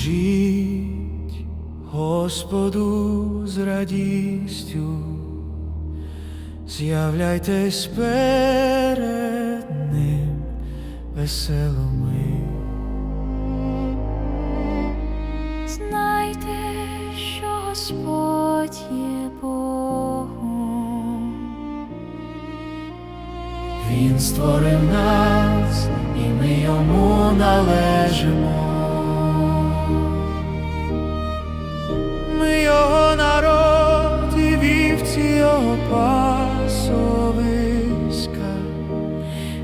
Служіть Господу з радістю, з'являйтесь перед Ним веселими. Знайте, що Господь є Богом. Він створив нас, і ми йому належимо. Пасовиська.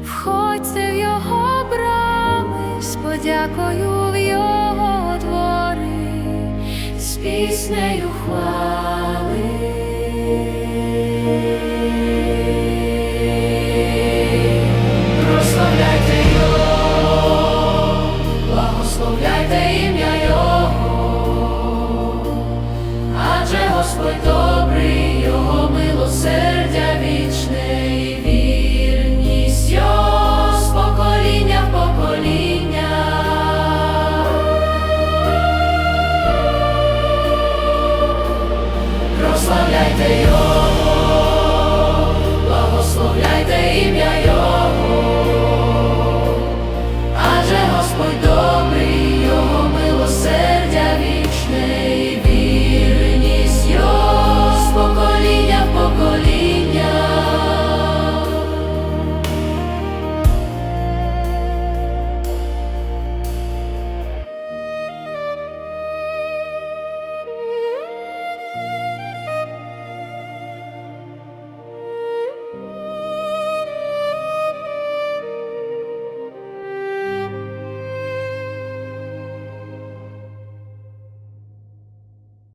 Входьте в його брами з подякою в його двори, з піснею хвали. Прославляйте його, благословляйте ім'я